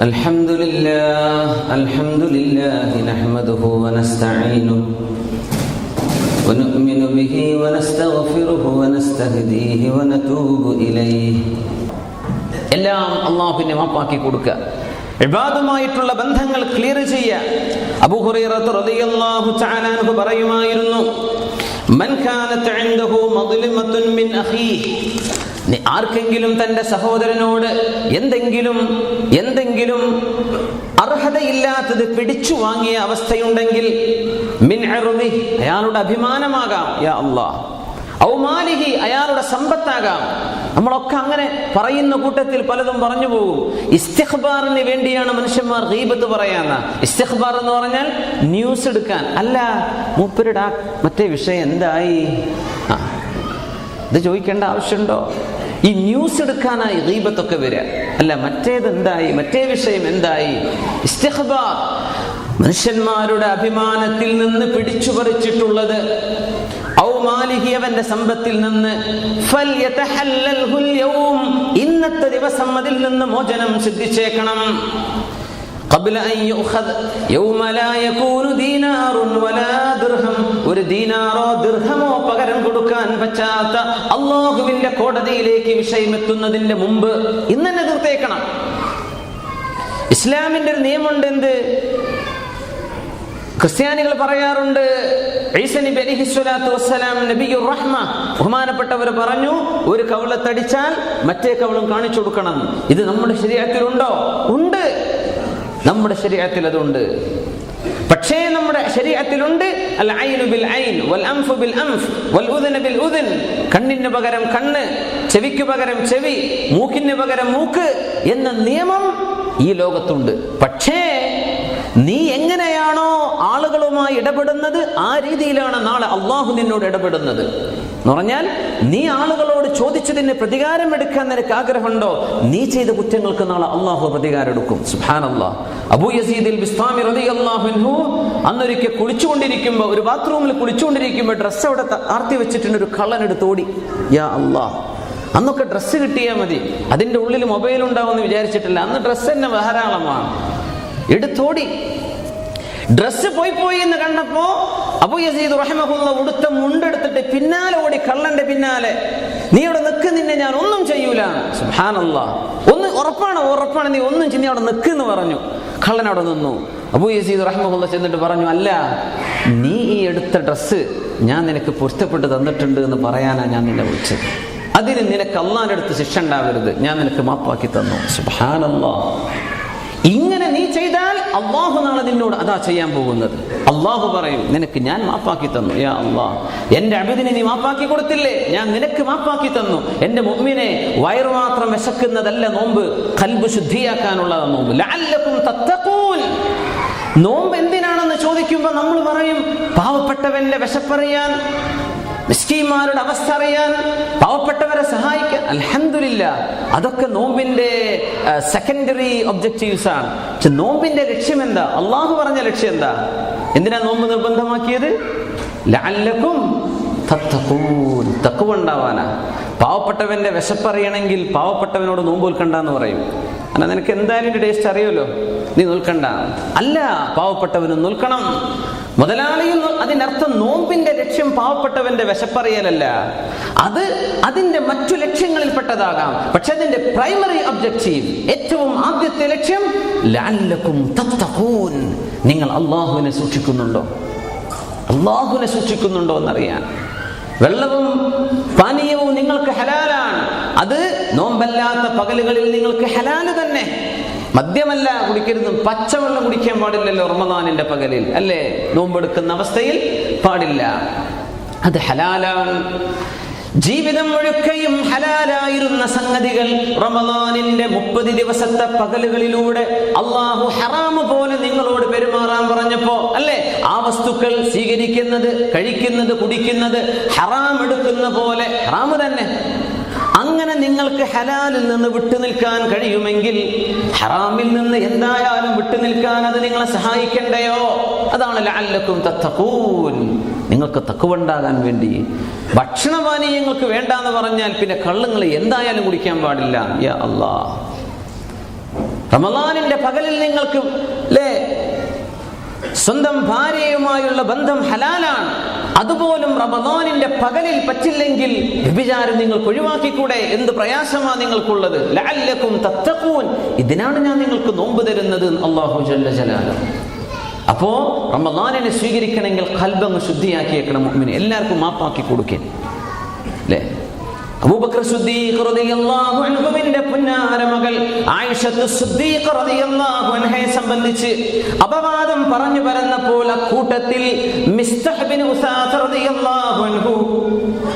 الحمد لله الحمد لله نحمده ونستعينه ونؤمن به ونستغفره ونستهديه ونتوب إليه എല്ലാം അള്ളാഹുവിനെ മാപ്പാക്കി കൊടുക്കുക ഇബാദുമായിട്ടുള്ള ബന്ധങ്ങൾ ക്ലിയർ ചെയ്യുക അബൂഹുറൈറത്ത് റളിയല്ലാഹു തആല അൻഹു പറയുമായിരുന്നു ആർക്കെങ്കിലും തന്റെ സഹോദരനോട് എന്തെങ്കിലും എന്തെങ്കിലും അർഹതയില്ലാത്തത് പിടിച്ചു വാങ്ങിയ അവസ്ഥയുണ്ടെങ്കിൽ മിൻ അയാളുടെ അഭിമാനമാകാം. യാ അള്ളാഹ് ഔമാലിഹി അയാളുടെ സമ്പത്താകാം. നമ്മളൊക്കെ അങ്ങനെ പറയുന്ന കൂട്ടത്തിൽ പലതും പറഞ്ഞു പോകും. ഇസ്തിഖ്ബാറിന് വേണ്ടിയാണ് മനുഷ്യന്മാർ ഗീബത്ത് പറയാന്ന. ഇസ്തിഖ്ബാർ എന്ന് പറഞ്ഞാൽ ന്യൂസ് എടുക്കാൻ. അല്ല മൂപ്പരുടെ മറ്റേ വിഷയം എന്തായി? ആ ഇത് ചോദിക്കേണ്ട ആവശ്യമുണ്ടോ? ഈ ന്യൂസ് എടുക്കാനായി ഗീബത്തൊക്കെ വരിക. അല്ല മറ്റേത് എന്തായി? മറ്റേ വിഷയം എന്തായി? ഇസ്തിഖ്ബാർ മനുഷ്യന്മാരുടെ അഭിമാനത്തിൽ നിന്ന് പിടിച്ചു പറിച്ചിട്ടുള്ളത് ഔ മാലിഹി അവന്റെ സമ്പത്തിൽ നിന്ന് ഫൽയതഹല്ലൽഹുൽ യൗം. ഇന്നത്തെ ദിവസം അതിൽ നിന്ന് മോചനം സിദ്ധിച്ചേക്കണം قبل أن يؤخذ يوم لا يكون دينار ولا درهم ഒരു ദീനാറോ ദീർഘമോ പകരം കൊടുക്കാൻ പറ്റാത്ത അള്ളാഹുവിന്റെ കോടതിയിലേക്ക് വിഷയമെത്തുന്നതിന്റെ മുമ്പ് ഇന്ന് തന്നെ തീർത്തേക്കണം ഇസ്ലാമിന്റെ ഒരു നിയമമുണ്ട് എന്ത് ക്രിസ്ത്യാനികൾ പറയാറുണ്ട് സ്വലാത്തു നബിയുർ ബഹുമാനപ്പെട്ടവർ പറഞ്ഞു ഒരു കവളത്തടിച്ചാൽ മറ്റേ കവളും കാണിച്ചു കൊടുക്കണം. ഇത് നമ്മുടെ ശരീരത്തിലുണ്ടോ? ഉണ്ട്. നമ്മുടെ ശരീരത്തിൽ അതുണ്ട്. പക്ഷേ നമ്മുടെ ശരീരത്തിലുണ്ട്. അൽ ഐനു ബിൽ ഐൻ വൽ ബിൽ വൽ ബിൽ കണ്ണിന് പകരം കണ്ണ് ചെവിക്ക് പകരം ചെവി മൂക്കിന് പകരം മൂക്ക് എന്ന നിയമം ഈ ലോകത്തുണ്ട്. പക്ഷേ നീ എങ്ങനെയാണോ ആളുകളുമായി ഇടപെടുന്നത് ആ രീതിയിലാണ് നാളെ അള്ളാഹു നിന്നോട് ഇടപെടുന്നത്. എന്ന് പറഞ്ഞാൽ നീ ആളുകളോട് ചോദിച്ചതിന് പ്രതികാരം എടുക്കാൻ നിനക്ക് ആഗ്രഹമുണ്ടോ? നീ ചെയ്ത കുറ്റങ്ങൾക്ക് നാളെ അള്ളാഹു പ്രതികാരം എടുക്കും. അബൂ യസീദിൽ അന്നൊരിക്കൽ കുളിച്ചുകൊണ്ടിരിക്കുമ്പോൾ ഒരു ബാത്റൂമിൽ കുളിച്ചുകൊണ്ടിരിക്കുമ്പോൾ ഡ്രസ്സ് അവിടെ ആർത്തി വെച്ചിട്ടുണ്ട് ഒരു കള്ളനെടുത്ത് ഓടി. യാ അള്ളാഹ് അന്നൊക്കെ ഡ്രസ്സ് കിട്ടിയാൽ മതി. അതിന്റെ ഉള്ളിൽ മൊബൈൽ ഉണ്ടാവുമെന്ന് വിചാരിച്ചിട്ടില്ല. അന്ന് ഡ്രസ്സ് തന്നെ ധാരാളമാണ് എടുത്തോടി. ഡ്രസ്സ് പോയി പോയി എന്ന് കണ്ടപ്പോ അബു യസീദ് റഹ്മഹുല്ല ഉടുത്ത മുണ്ടെടുത്തിട്ട് പിന്നാലെ ഓടി കള്ളന്റെ പിന്നാലെ നീ അവിടെ നിൽക്ക് നിന്നെ ഞാൻ ഒന്നും ചെയ്യൂല. സുഹാനല്ല ഒന്ന് ഉറപ്പാണ്? ഉറപ്പാണ്. നീ ഒന്നും ചെന്നി അവിടെ അവിടെ നിൽക്കെന്ന് പറഞ്ഞു. കള്ളൻ അവിടെ നിന്നു. അബു യസീദ് റഹ്മുള്ള ചെന്നിട്ട് പറഞ്ഞു അല്ല നീ ഈ എടുത്ത ഡ്രസ്സ് ഞാൻ നിനക്ക് പൊരുത്തപ്പെട്ട് തന്നിട്ടുണ്ട് എന്ന് പറയാനാ ഞാൻ നിന്നെ വിളിച്ചത്. അതിന് നിനക്ക് അള്ളാൻ അടുത്ത് ശിക്ഷ ഉണ്ടാവരുത്. ഞാൻ നിനക്ക് മാപ്പാക്കി തന്നു. സുഹാനല്ലാ ഇങ്ങനെ നീ ചെയ്താൽ അള്ളാഹു നാളെ നിന്നോട് അതാ ചെയ്യാൻ പോകുന്നത്. അള്ളാഹു പറയും നിനക്ക് ഞാൻ മാപ്പാക്കി തന്നു. യാ അള്ളാഹ് എന്റെ അബിദിനെ നീ മാപ്പാക്കി കൊടുത്തില്ലേ? ഞാൻ നിനക്ക് മാപ്പാക്കി തന്നു. എന്റെ മുമ്മിനെ വയറു മാത്രം വിശക്കുന്നതല്ല നോമ്പ് കൽബ് ശുദ്ധിയാക്കാനുള്ളതാ നോമ്പ്. നോമ്പ് എന്തിനാണെന്ന് ചോദിക്കുമ്പോൾ നമ്മൾ പറയും പാവപ്പെട്ടവന്റെ വിശപ്പറിയാൻ. മിസ്കീന്മാരുടെ അവസ്ഥ അറിയാൻ പാവപ്പെട്ടവരെ സഹായിക്കാൻ. അൽഹംദുലില്ല അതൊക്കെ നോമ്പിന്റെ സെക്കൻഡറി ഒബ്ജക്റ്റീവ്സ് ആണ്. പക്ഷെ നോമ്പിന്റെ ലക്ഷ്യം എന്താ അള്ളാഹു പറഞ്ഞ ലക്ഷ്യം എന്താ എന്തിനാ നോമ്പ് നിർബന്ധമാക്കിയത്? ലാലക്കും തക്കുണ്ടാവാനാ പാവപ്പെട്ടവന്റെ വിശപ്പറിയണമെങ്കിൽ പാവപ്പെട്ടവനോട് നോമ്പ് നിൽക്കണ്ടെന്ന് പറയും. അല്ല നിനക്ക് എന്തായാലും ടേസ്റ്റ് അറിയുമല്ലോ? നീ നോൽക്കണ്ട. അല്ല പാവപ്പെട്ടവനും നിൽക്കണം. മുതലാളിയും നോ- അതിനർത്ഥം നോമ്പിന്റെ ലക്ഷ്യം പാവപ്പെട്ടവന്റെ വിശപ്പറിയലല്ല. അത് അതിന്റെ മറ്റു ലക്ഷ്യങ്ങളിൽപ്പെട്ടതാകാം. പക്ഷെ അതിന്റെ പ്രൈമറി ഒബ്ജക്റ്റീവ് ഏറ്റവും ആദ്യത്തെ ലക്ഷ്യം നിങ്ങൾ അള്ളാഹുവിനെ സൂക്ഷിക്കുന്നുണ്ടോ? അള്ളാഹുവിനെ സൂക്ഷിക്കുന്നുണ്ടോ എന്നറിയാൻ. വെള്ളവും പാനീയവും നിങ്ങൾക്ക് ഹലാലാണ്. അത് നോമ്പല്ലാത്ത പകലുകളിൽ നിങ്ങൾക്ക് ഹലാൽ തന്നെ. മദ്യമല്ല കുടിക്കരുത് പച്ചവെള്ളം കുടിക്കാൻ പാടില്ലല്ലോ റമദാനിന്റെ പകലിൽ. അല്ലേ? നോമ്പെടുക്കുന്ന അവസ്ഥയിൽ പാടില്ല. അത് ഹലാലാണ്. ജീവിതം മുഴുക്കയും ഹലാലായിരുന്ന സംഗതികൾ റമദാനിന്റെ മുപ്പത് ദിവസത്തെ പകലുകളിലൂടെ അള്ളാഹു ഹറാമ് പോലെ നിങ്ങളോട് പെരുമാറാൻ പറഞ്ഞപ്പോ അല്ലെ? ആ വസ്തുക്കൾ സ്വീകരിക്കുന്നത് കഴിക്കുന്നത് കുടിക്കുന്നത് ഹറാം എടുക്കുന്ന പോലെ ഹറാമ് തന്നെ. അങ്ങനെ നിങ്ങൾക്ക് ഹലാലിൽ നിന്ന് വിട്ടുനിൽക്കാൻ കഴിയുമെങ്കിൽ ഹറാമിൽ നിന്ന് എന്തായാലും വിട്ടുനിൽക്കാൻ അത് നിങ്ങളെ സഹായിക്കണ്ടയോ? അതാണ് ലഅല്ലക്കും തത്തക്കൂൻ നിങ്ങൾക്ക് തക്കുവുണ്ടാകാൻ വേണ്ടി. ഭക്ഷണപാനീയങ്ങൾക്ക് വേണ്ടാന്ന് പറഞ്ഞാൽ പിന്നെ കള്ളുങ്ങൾ എന്തായാലും കുടിക്കാൻ പാടില്ല. യാ അല്ലാ. റമദാനിന്റെ പകലിൽ നിങ്ങൾക്ക് സ്വന്തം ഭാര്യയുമായുള്ള ബന്ധം ഹലാലാണ്. അതുപോലും റമദാനിന്റെ പകലിൽ പറ്റില്ലെങ്കിൽ വ്യഭിചാരം നിങ്ങൾക്ക് ഒഴിവാക്കിക്കൂടെ? എന്ത് പ്രയാസമാ നിങ്ങൾക്കുള്ളത്? ലഅല്ലക്കും തത്തഖൂൻ. ഇതിനാണ് ഞാൻ നിങ്ങൾക്ക് നോമ്പ് തരുന്നത് അള്ളാഹു അപ്പോ റമദാനിനെ സ്വീകരിക്കണമെങ്കിൽ കൽബങ്ങ് ശുദ്ധിയാക്കിയേക്കണം എല്ലാവർക്കും മാപ്പാക്കി കൊടുക്കേ സംബന്ധിച്ച് അപവാദം പറഞ്ഞു പരന്നപ്പോൾ അക്കൂട്ടത്തിൽ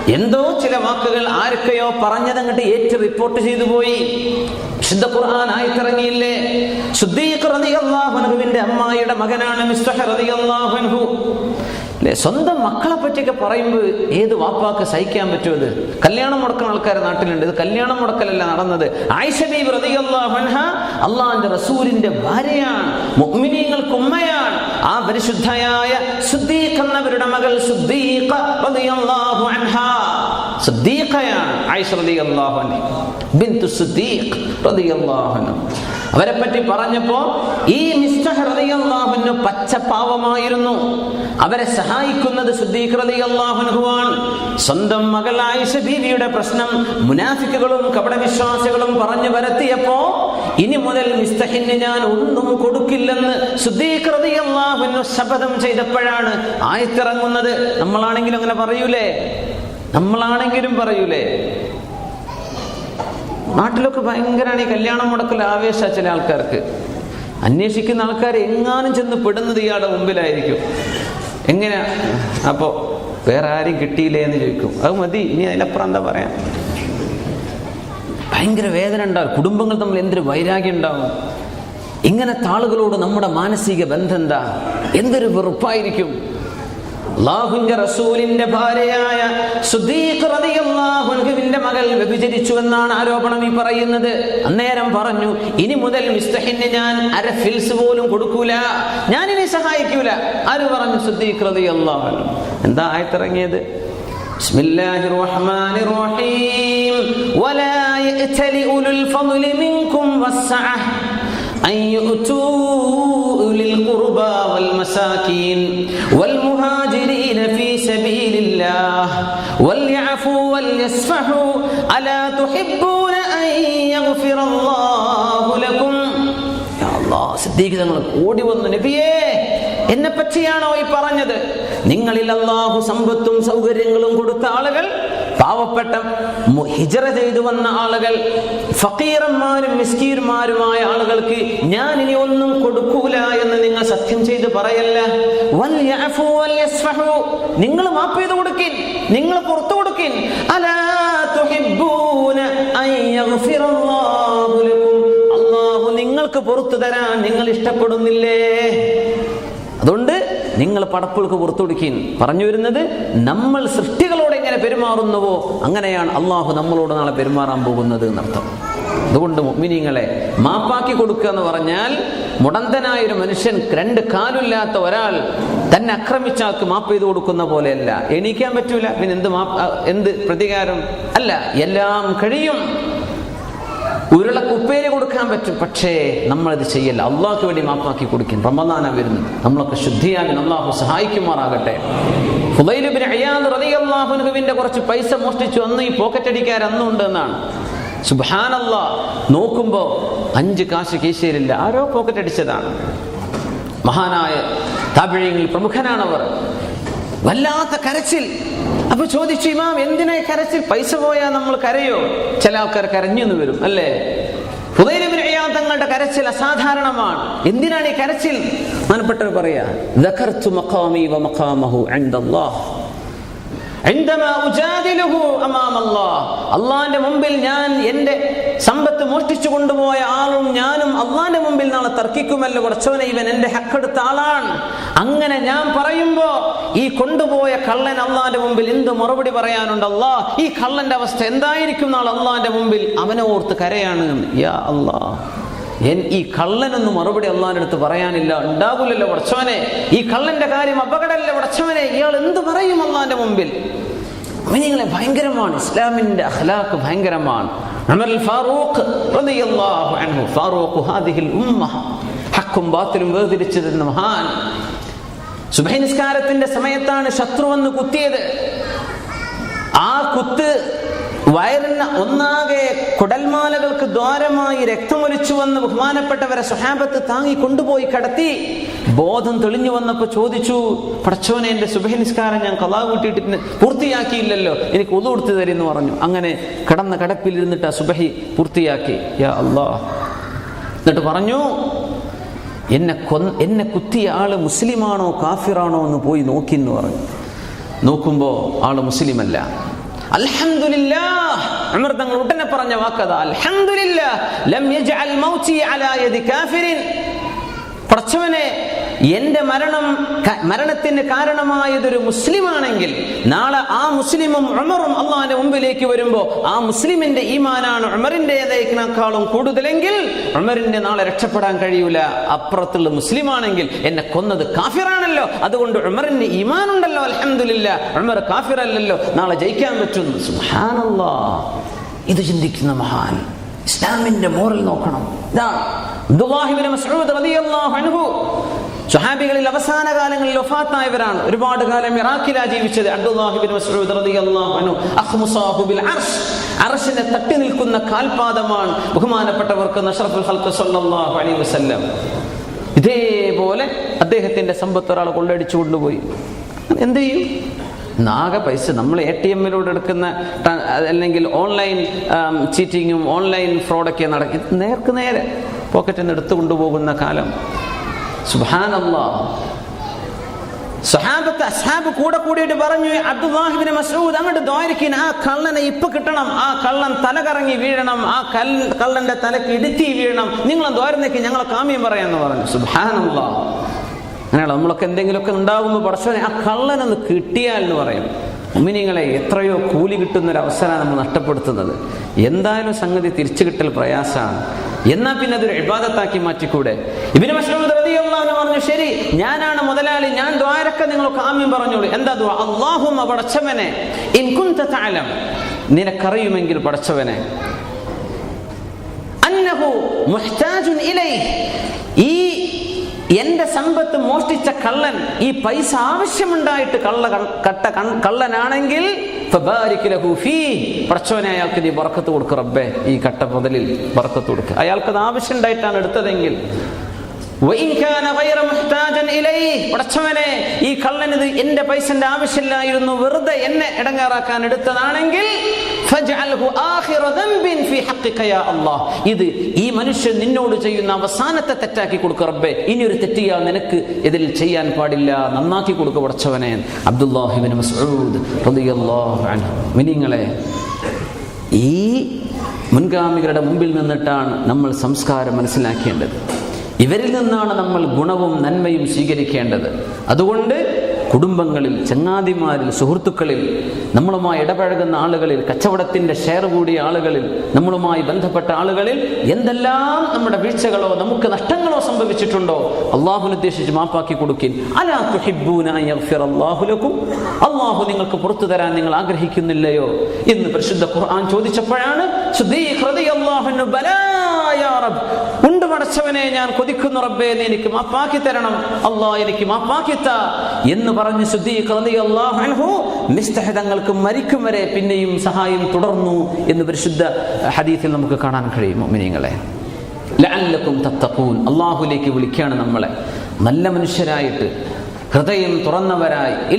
എന്തോ ചില വാക്കുകൾ ആരൊക്കെയോ പറഞ്ഞതങ്ങട്ട് ഏറ്റ് റിപ്പോർട്ട് ചെയ്തു പോയി. ശുദ്ധ ഖുർആൻ ആയിത്തിറങ്ങിയില്ലേ? സിദ്ദീഖ് റളിയല്ലാഹു അൻഹുവിന്റെ അമ്മായിയുടെ മകനാണ് മിസ്തഹ് റളിയല്ലാഹു അൻഹു. അല്ലെ? സ്വന്തം മക്കളെ പറ്റിയൊക്കെ പറയുമ്പോൾ ഏത് വാപ്പാക്ക് സഹിക്കാൻ പറ്റുമത് കല്യാണം മുടക്കുന്ന ആൾക്കാർ നാട്ടിലുണ്ട്. ഇത് കല്യാണം മുടക്കലല്ല നടന്നത്. ആയിഷ ബീബി റളിയല്ലാഹു അൻഹ അള്ളാഹിന്റെ റസൂലിന്റെ ഭാര്യയാണ്. മുഅ്മിനീങ്ങൾക്ക് ഉമ്മയാണ്. ആ പരിശുദ്ധയായ സുദ്ദീഖ് എന്നവരുടെ മകൾ സുദ്ദീഖ റളിയല്ലാഹു അൻഹാ സുദ്ദീഖയാണ് ആയിഷ റളിയല്ലാഹു അൻഹ. റളിയല്ലാഹു അൻഹ. അവരെ പറ്റി പറഞ്ഞപ്പോ ഈ മിസ്റ്റർ റളിയല്ലാഹുവിന് പച്ചപ്പാവമായിരുന്നു അവരെ സഹായിക്കുന്നത് റളിയല്ലാഹുവാണ് സ്വന്തം മകൾ ആയിഷ ബീവിയുടെ പ്രശ്നം മുനാഫിക്കുകളും കപടവിശ്വാസികളും പറഞ്ഞു വരത്തിയപ്പോ ഇനി മുതൽ മിസ്തഹിന് ഞാൻ ഒന്നും കൊടുക്കില്ലെന്ന് റളിയല്ലാഹുവിന് ശപഥം ചെയ്തപ്പോഴാണ് ആയത്തിറങ്ങുന്നത്. നമ്മളാണെങ്കിലും അങ്ങനെ പറയൂലേ? നമ്മളാണെങ്കിലും പറയൂലേ? നാട്ടിലൊക്കെ ഭയങ്കരമാണ് ഈ കല്യാണം മുടക്കൽ ആവേശ ചില ആൾക്കാർക്ക്. അന്വേഷിക്കുന്ന ആൾക്കാർ എങ്ങാനും ചെന്ന് പെടുന്നത് ഇയാളുടെ മുമ്പിലായിരിക്കും. എങ്ങനെ? അപ്പോ വേറെ ആരും കിട്ടിയില്ലേ എന്ന് ചോദിക്കും. അത് മതി. ഇനി അതിനപ്പുറം എന്താ പറയാ? ഭയങ്കര വേദന ഉണ്ടാവും. കുടുംബങ്ങൾ തമ്മിൽ എന്തൊരു വൈരാഗ്യം ഉണ്ടാവും. ഇങ്ങനത്തെ ആളുകളോട് നമ്മുടെ മാനസിക ബന്ധം എന്താ? എന്തൊരു വെറുപ്പായിരിക്കും. അള്ളാഹുവിന്റെ റസൂലിന്റെ ഭാര്യയായ സുദ്ദീഖ് റളിയല്ലാഹു അൻഹുവിന്റെ മകൾ വ്യഭിചരിച്ചു എന്നാണ് ആരോപണം ഈ പറയുന്നത് അന്നേരം പറഞ്ഞു ഇനി മുതൽ മിസ്തഹിന് ഞാൻ അര ഫിൽസ് പോലും കൊടുക്കൂല ഞാൻ ഇനി സഹായിക്കൂല ആര് പറഞ്ഞു സുദ്ദീഖ് റളിയല്ലാഹു അൻഹു എന്താ ആയത്തിറങ്ങിയത് بسم الله الرحمن الرحيم ولا يأتل أولو الفضل منكم والسعة أن يؤتوا أولي القربى والمساكين والمهاجرين في سبيل الله وليعفوا وليصفحوا ألا تحبون أن يغفر الله لكم يا الله സിദ്ദീഖ് തങ്ങൾ ഓടി വന്നു നബിയേ എന്നെ പറ്റിയാണോ ഈ പറഞ്ഞത് നിങ്ങളിൽ അള്ളാഹു സമ്പത്തും സൗകര്യങ്ങളും കൊടുത്ത ആളുകൾ പാവപ്പെട്ട ഹിജറ ചെയ്തു വന്ന ആളുകൾ ഫക്കീറന്മാരും മിസ്കീർമാരുമായ ആളുകൾക്ക് ഞാൻ ഇനി ഒന്നും കൊടുക്കൂല എന്ന് നിങ്ങൾ സത്യം ചെയ്ത് പറയല്ല. നിങ്ങൾ മാപ്പ് ചെയ്ത് കൊടുക്കിൻ നിങ്ങൾ പുറത്തു കൊടുക്കിൻ അലാ തുഹിബ്ബൂന. അള്ളാഹു നിങ്ങൾക്ക് പുറത്തു തരാൻ നിങ്ങൾ ഇഷ്ടപ്പെടുന്നില്ലേ നിങ്ങൾ പടപ്പുകൾക്ക് പുറത്തു കൊടുക്കുകയും പറഞ്ഞു വരുന്നത് നമ്മൾ സൃഷ്ടികളോട് എങ്ങനെ പെരുമാറുന്നുവോ അങ്ങനെയാണ് അള്ളാഹു നമ്മളോട് നാളെ പെരുമാറാൻ പോകുന്നത് എന്നർത്ഥം. അതുകൊണ്ട് മുഅ്മിനീങ്ങളെ മാപ്പാക്കി കൊടുക്കുക എന്ന് പറഞ്ഞാൽ മുടന്തനായ ഒരു മനുഷ്യൻ രണ്ട് കാലില്ലാത്ത ഒരാൾ തന്നെ ആക്രമിച്ചാൾക്ക് മാപ്പ് ചെയ്ത് കൊടുക്കുന്ന പോലെയല്ല. എണീക്കാൻ പറ്റൂല. പിന്നെ എന്ത് മാപ്പ് എന്ത് പ്രതികാരം? അല്ല എല്ലാം കഴിയും. ഉരുളക്ക് കുപ്പേര് കൊടുക്കാൻ പറ്റും പക്ഷേ നമ്മളത് ചെയ്യല്ല. അള്ളാഹ്ക്ക് വേണ്ടി മാപ്പാക്കി കൊടുക്കും. റമദാന വരുന്നത്. നമ്മളൊക്കെ ശുദ്ധിയാകും അള്ളാഹു സഹായിക്കുമാറാകട്ടെ. റളിയല്ലാഹുവിന്റെ കുറച്ച് പൈസ മോഷ്ടിച്ചു. അന്ന് ഈ പോക്കറ്റ് അടിക്കാർ അന്നുണ്ട് എന്നാണ്. സുബാനല്ലാ നോക്കുമ്പോ അഞ്ച് കാശ് കീശയിലില്ല. ആരോ പോക്കറ്റ് അടിച്ചതാണ്. മഹാനായ താപിഴയിൽ പ്രമുഖനാണവർ. വല്ലാത്ത കരച്ചിൽ. അപ്പൊ ചോദിച്ചു ഇമാം എന്തിനാ കരച്ചിൽ? പൈസ പോയാൽ നമ്മൾ കരയോ? ചില ആൾക്കാർ കരഞ്ഞെന്ന് വരും അല്ലേ? തങ്ങളുടെ കരച്ചിൽ അസാധാരണമാണ്. എന്തിനാണ് ഈ കരച്ചിൽ? മനപ്പെട്ടവർ പറയാ അള്ളാന്റെ മുമ്പിൽ ഞാൻ എന്റെ സമ്പത്ത് മോഷ്ടിച്ചു കൊണ്ടുപോയ ആളും ഞാനും അള്ളാന്റെ മുമ്പിൽ നാളെ തർക്കിക്കുമല്ലോ. കുറച്ചവനെ ഇവൻ എന്റെ ഹക്കെടുത്ത ആളാണ്. അങ്ങനെ ഞാൻ പറയുമ്പോ ഈ കൊണ്ടുപോയ കള്ളൻ അള്ളാന്റെ മുമ്പിൽ എന്ത് മറുപടി പറയാനുണ്ട്? അള്ളാ ഈ കള്ളന്റെ അവസ്ഥ എന്തായിരിക്കും നാളെ അള്ളാന്റെ മുമ്പിൽ? അവനെ ഓർത്ത് കരയാണ്. യാ അല്ലാ എൻ ഈ കള്ളനൊന്നും മറുപടി അള്ളാന്റെ അടുത്ത് പറയാനില്ല. ഉണ്ടാകൂലല്ലോ ഉടച്ചവനെ ഈ കള്ളന്റെ കാര്യം അപകടമല്ല ഉടച്ചവനെ ഇയാൾ എന്ത് പറയും അള്ളാന്റെ മുമ്പിൽ? അവനിങ്ങളെ ഭയങ്കരമാണ്. ഇസ്ലാമിന്റെ അഖ്ലാഖ് ഭയങ്കരമാണ്. ഫാറൂഖ് ഫാറൂഖ് ഹാദിഹിൽ സമയത്താണ് ശത്രു വന്ന് കുത്തിയത്. ആ കുത്ത് വയറിന് ഒന്നാകെ കുടൽമാലകൾക്ക് ദ്വാരമായി രക്തമൊലിച്ചു വന്ന് ബഹുമാനപ്പെട്ടവരെ സ്വഹാബത്ത് താങ്ങി കൊണ്ടുപോയി കടത്തി. ബോധം തെളിഞ്ഞു വന്നപ്പോൾ ചോദിച്ചു പടച്ചോനെ എന്റെ സുബഹി നിസ്കാരം ഞാൻ കലാ കൂട്ടിയിട്ട് പൂർത്തിയാക്കിയില്ലല്ലോ എനിക്ക് ഒതു കൊടുത്തു തരുമെന്ന് പറഞ്ഞു. അങ്ങനെ കടന്ന കടപ്പിൽ ഇരുന്നിട്ട് ആ സുബഹി പൂർത്തിയാക്കി. യാ അല്ലാ എന്നിട്ട് പറഞ്ഞു എന്നെ കൊ എന്നെ കുത്തിയ ആൾ മുസ്ലിമാണോ കാഫിറാണോ എന്ന് പോയി നോക്കി എന്ന് പറഞ്ഞു. നോക്കുമ്പോ ആൾ മുസ്ലിമല്ല. ഉമർ തങ്ങൾ ഉടനെ പറഞ്ഞ വാക്കതാ അൽഹംദുലില്ലാ ലം യജ്അൽ മൗതി അലാ യദി കാഫിരിൻ. പടച്ചവനെ എന്റെ മരണം മരണത്തിന് കാരണമായതൊരു മുസ്ലിമാണെങ്കിൽ നാളെ ആ മുസ്ലിമും ഉമറും അള്ളാഹിന്റെ മുമ്പിലേക്ക് വരുമ്പോ ആ മുസ്ലിമിന്റെ ഈമാനാണ് ഉമറിന്റെതേക്കാളും കൂടുതലെങ്കിൽ ഉമറിന്റെ നാളെ രക്ഷപ്പെടാൻ കഴിയൂല. അപ്പുറത്തുള്ള മുസ്ലിമാണെങ്കിൽ എന്നെ കൊന്നത് കാഫിറാണല്ലോ. അതുകൊണ്ട് ഉമറിന് ഈമാൻ ഉണ്ടല്ലോ അലഹമില്ല ഉമർ കാഫിറല്ലല്ലോ. നാളെ ജയിക്കാൻ പറ്റുന്നു. ഇത് ചിന്തിക്കുന്ന മഹാൻ. ഇസ്ലാമിന്റെ മോറൽ നോക്കണം. മസ്ഊദ് റളിയല്ലാഹു അൻഹു സ്വഹാബികളിൽ അവസാന കാലങ്ങളിൽ ഒഫാത്തായവരാണ് ഒരുപാട് കാലം ഇറാഖിലാ ജീവിച്ചത്. അർഷിനെ റളിയല്ലാഹു അൻഹു. തട്ടി നിൽക്കുന്ന കാൽപാദമാണ് ബഹുമാനപ്പെട്ടവർക്ക് സല്ലല്ലാഹു അലൈഹി വസല്ലം. ഇതേപോലെ അദ്ദേഹത്തിന്റെ സമ്പത്ത് ഒരാൾ കൊള്ളടിച്ചു കൊണ്ടുപോയി. എന്ത് ചെയ്യും? നാഗ പൈസ നമ്മൾ എ ടി എമ്മിലൂടെ എടുക്കുന്ന അല്ലെങ്കിൽ ഓൺലൈൻ ചീറ്റിങ്ങും ഓൺലൈൻ ഫ്രോഡൊക്കെ നടക്കും. നേർക്ക് നേരെ പോക്കറ്റിൽ നിന്ന് എടുത്തു കൊണ്ടുപോകുന്ന കാലം. സുബാനല്ലാ സഹാബത്ത് അസ്ഹാബ് കൂടെ കൂടിയിട്ട് പറഞ്ഞു അബ്ദുല്ലാഹിബിന് മസൂദ് അങ്ങോട്ട് ദ്വാരിക്കാൻ ആ കള്ളനെ ഇപ്പൊ കിട്ടണം. ആ കള്ളൻ തല കറങ്ങി വീഴണം. ആ കൽ കള്ളന്റെ തലക്ക് ഇടുത്തി വീഴണം. നിങ്ങൾ ദ്വാരുന്നേക്ക് ഞങ്ങളെ കാമ്യം പറയാന്ന് പറഞ്ഞു. സുബാനല്ലാ അങ്ങനെയുള്ള നമ്മളൊക്കെ എന്തെങ്കിലുമൊക്കെ ഉണ്ടാകുമ്പോൾ പടച്ചവനെ ആ കള്ളനൊന്ന് കിട്ടിയാൽ എന്ന് പറയും. ഉമിനിങ്ങളെ എത്രയോ കൂലി കിട്ടുന്ന ഒരു അവസരമാണ് നമ്മൾ നഷ്ടപ്പെടുത്തുന്നത്. എന്തായാലും സംഗതി തിരിച്ചു കിട്ടൽ പ്രയാസമാണ്. എന്നാൽ പിന്നെ അതൊരു ഇബാദത്താക്കി മാറ്റിക്കൂടെ? ഇബിന് മസ്ഊദ് റളിയല്ലാഹു അൻഹു പറഞ്ഞു ശരി ഞാനാണ് മുതലാളി ഞാൻ ദ്വാരൊക്കെ നിങ്ങൾ കാമ്യം പറഞ്ഞോളൂ. എന്താ ദ്വാ? അല്ലാഹുമ്മ പടച്ചവനെ ഇൻ കുൻത തഅലം നിനക്കറിയുമെങ്കിൽ പടച്ചവനെ. അന്നഹു ഈ എന്റെ സമ്പത്ത് മോഷ്ടിച്ച കള്ളൻ ഈ പൈസ ആവശ്യമുണ്ടായിട്ട് കള്ള കട്ട കള്ളനാണെങ്കിൽ പ്രച്ചോനെ അയാൾക്ക് നീ ബർക്കത്ത് കൊടുക്ക് റബ്ബേ. ഈ കട്ട മുതലിൽ ബർക്കത്ത് കൊടുക്കുക അയാൾക്ക് അത് ആവശ്യമുണ്ടായിട്ടാണ് എടുത്തതെങ്കിൽ ഈ കള്ളനിത് എന്റെ പൈസന്റെ ആവശ്യമില്ലായിരുന്നു വെറുതെ എന്നെ ഇടങ്ങാറാക്കാൻ എടുത്തതാണെങ്കിൽ ഇത് ഈ മനുഷ്യൻ നിന്നോട് ചെയ്യുന്ന അവസാനത്തെ തെറ്റാക്കി കൊടുക്കുക റബ്ബേ. ഇനി ഒരു തെറ്റിയാൽ നിനക്ക് ഇതിൽ ചെയ്യാൻ പാടില്ല. നന്നാക്കി കൊടുക്കുക പടച്ചവനെ അബ്ദുല്ലാഹിബിൻ മിനിങ്ങളെ ഈ മുൻഗാമികളുടെ മുമ്പിൽ നിന്നിട്ടാണ് നമ്മൾ സംസ്കാരം മനസ്സിലാക്കേണ്ടത്. ഇവരിൽ നിന്നാണ് നമ്മൾ ഗുണവും നന്മയും സ്വീകരിക്കേണ്ടത്. അതുകൊണ്ട് കുടുംബങ്ങളിൽ ചങ്ങാതിമാരിൽ സുഹൃത്തുക്കളിൽ നമ്മളുമായി ഇടപഴകുന്ന ആളുകളിൽ കച്ചവടത്തിന്റെ ഷെയർ കൂടിയ ആളുകളിൽ നമ്മളുമായി ബന്ധപ്പെട്ട ആളുകളിൽ എന്തെല്ലാം നമ്മുടെ വീഴ്ചകളോ നമുക്ക് നഷ്ടങ്ങളോ സംഭവിച്ചിട്ടുണ്ടോ? അള്ളാഹുവിനെ ഉദ്ദേശിച്ച് മാപ്പാക്കി കൊടുക്കിൻ. അലാ തുഹിബ്ബൂന അൻ അല്ലാഹു ലക്കും. അള്ളാഹു നിങ്ങൾക്ക് പുറത്തു തരാൻ നിങ്ങൾ ആഗ്രഹിക്കുന്നില്ലയോ? എന്ന് പരിശുദ്ധ ഖുർആൻ ചോദിച്ചപ്പോഴാണ് ഉണ്ട് പടച്ചവനെ ഞാൻ കൊതിക്കുന്നു റബ്ബേ എനിക്ക് മാപ്പാക്കി തരണം. അല്ലാ എനിക്ക് മാപ്പാക്കി താ എന്ന് പറഞ്ഞ് നിസ്തഹതങ്ങൾക്ക് മരിക്കും വരെ പിന്നെയും സഹായം തുടർന്നു എന്ന് പരിശുദ്ധ ഹദീസിൽ നമുക്ക് കാണാൻ കഴിയും മുഅ്മിനീങ്ങളെ. ലഅല്ലക്കും തത്തഖൂൻ. അള്ളാഹുലേക്ക് വിളിക്കുകയാണ് നമ്മളെ. നല്ല മനുഷ്യരായിട്ട് ഹൃദയം തുറന്നവരായി.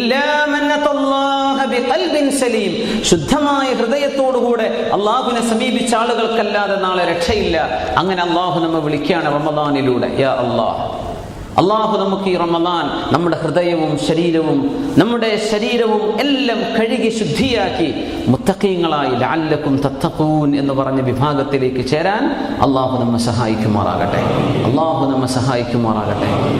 സലീം. ശുദ്ധമായ ഹൃദയത്തോടുകൂടെ അള്ളാഹുവിനെ സമീപിച്ച ആളുകൾക്കല്ലാതെ നാളെ രക്ഷയില്ല. അങ്ങനെ അള്ളാഹു നമ്മെ വിളിക്കുകയാണ് റമദാനിലൂടെ. യാ അള്ളാഹ്. അള്ളാഹു നമുക്ക് ഈ റമദാൻ നമ്മുടെ ഹൃദയവും ശരീരവും നമ്മുടെ ശരീരവും എല്ലാം കഴുകി ശുദ്ധിയാക്കി മുത്തക്കീങ്ങളായി ലാല്ലക്കും തത്തക്കൂൻ എന്ന് പറഞ്ഞ വിഭാഗത്തിലേക്ക് ചേരാൻ അള്ളാഹു നമ്മെ സഹായിക്കുമാറാകട്ടെ. അള്ളാഹു നമ്മെ സഹായിക്കുമാറാകട്ടെ.